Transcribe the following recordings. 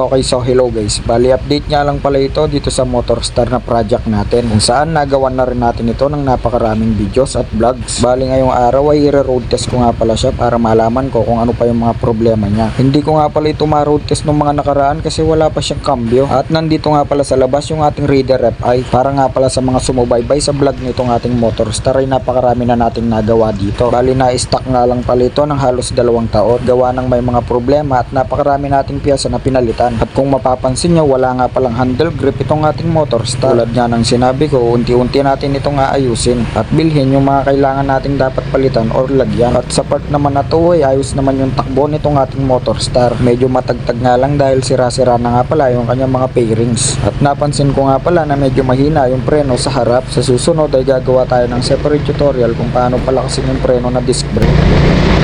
Okay, so hello guys. Bali, update nga lang pala ito dito sa Motorstar na project natin kung saan nagawan na rin natin ito ng napakaraming videos at vlogs. Bali, ngayong araw ay i-road test ko nga pala siya para malaman ko kung ano pa yung mga problema niya. Hindi ko nga pala ito ma-road test nung mga nakaraan kasi wala pa siyang cambio. At nandito nga pala sa labas yung ating Raider FI para nga pala sa mga sumubaybay sa vlog nitong ating Motorstar ay napakarami na nating nagawa dito. Bali, na-stock nga lang pala ito ng halos dalawang taon. Gawa ng may mga problema at napakarami nating piyesa na pinalitan. At kung mapapansin nyo, wala nga palang handle grip itong ating Motorstar. Tulad nga ng sinabi ko, unti-unti natin itong aayusin at bilhin yung mga kailangan nating dapat palitan or lagyan. At sa part naman na to ay ayos naman yung takbo nitong ating Motorstar. Medyo matagtag nga lang dahil sira-sira na nga pala yung kanyang mga pairings. At napansin ko nga pala na medyo mahina yung preno sa harap. Sa susunod ay gagawa tayo ng separate tutorial kung paano palakasin yung preno na disc brake.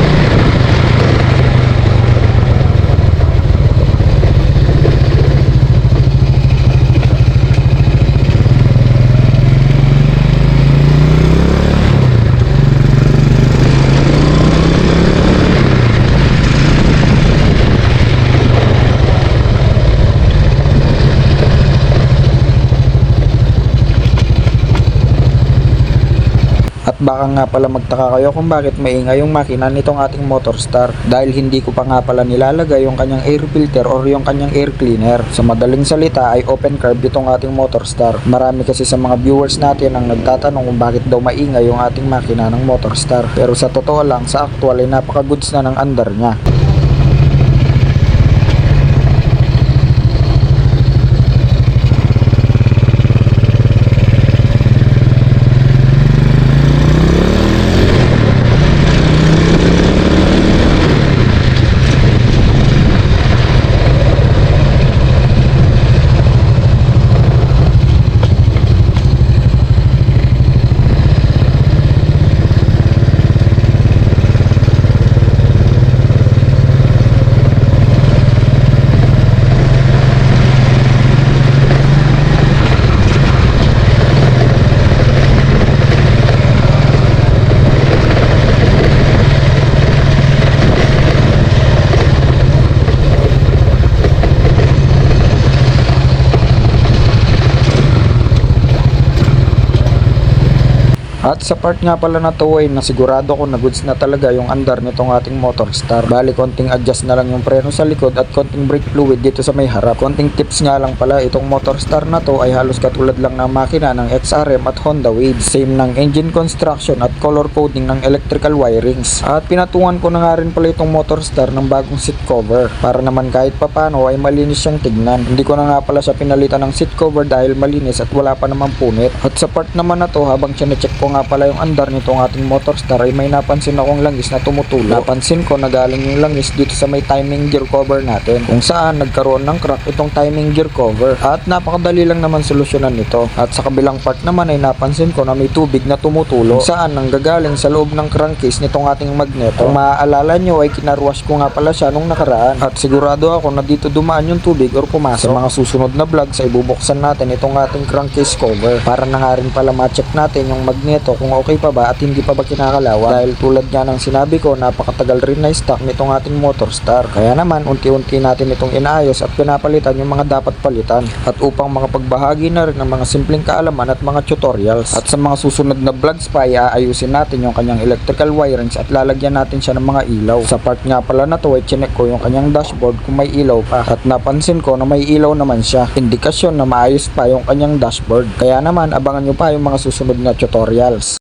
At baka nga pala magtaka kayo kung bakit maingay yung makina nitong ating Motorstar dahil hindi ko pa nga pala nilalagay yung kanyang air filter or yung kanyang air cleaner. Sa madaling salita ay open carb itong ating Motorstar. Marami kasi sa mga viewers natin ang nagtatanong kung bakit daw maingay yung ating makina ng Motorstar. Pero sa totoo lang, sa actual ay napaka-goods na ng andar niya. At sa part nga pala na to ay nasigurado ko na goods na talaga yung andar nitong ating Motorstar. Bali konting adjust na lang yung preno sa likod at konting brake fluid dito sa may harap. Konting tips nga lang pala itong Motorstar na to ay halos katulad lang ng makina ng XRM at Honda Wave. Same ng engine construction at color coding ng electrical wirings. At pinatungan ko na nga rin pala itong Motorstar ng bagong seat cover para naman kahit papano ay malinis siyang tignan. Hindi ko na nga pala siya pinalitan ng seat cover dahil malinis at wala pa namang punit. At sa part naman na to habang chinecheck ko nga pala yung andar nitong ating Motorstar ay may napansin akong langis na tumutulo. Napansin ko na galing yung langis dito sa may timing gear cover natin kung saan nagkaroon ng crack itong timing gear cover at napakadali lang naman solusyonan nito. At sa kabilang part naman ay napansin ko na may tubig na tumutulo saan nanggagaling sa loob ng crankcase nitong ating magneto. Kung maaalala nyo ay kinarwash ko nga pala siya nung nakaraan at sigurado ako na dito dumaan yung tubig or pumasok. Sa mga susunod na vlogs ay bubuksan natin itong ating crankcase cover para na nga rin pala ma-check natin yung magneto kung okay pa ba at hindi pa ba kinakalawa dahil tulad nga ng sinabi ko napakatagal rin na stock nitong ating Motorstar kaya naman unti-unti natin itong inaayos at pinapalitan yung mga dapat palitan. At upang makapagbahagi na rin ng mga simpleng kaalaman at mga tutorials. At sa mga susunod na vlogs pa ay aayusin natin yung kanyang electrical wirings at lalagyan natin siya ng mga ilaw. Sa part nga pala na to ay chinek ko yung kanyang dashboard kung may ilaw pa. At napansin ko na may ilaw naman siya. Indikasyon na maayos pa yung kanyang dashboard. Kaya naman abangan nyo pa yung mga susunod na tutorial Charles.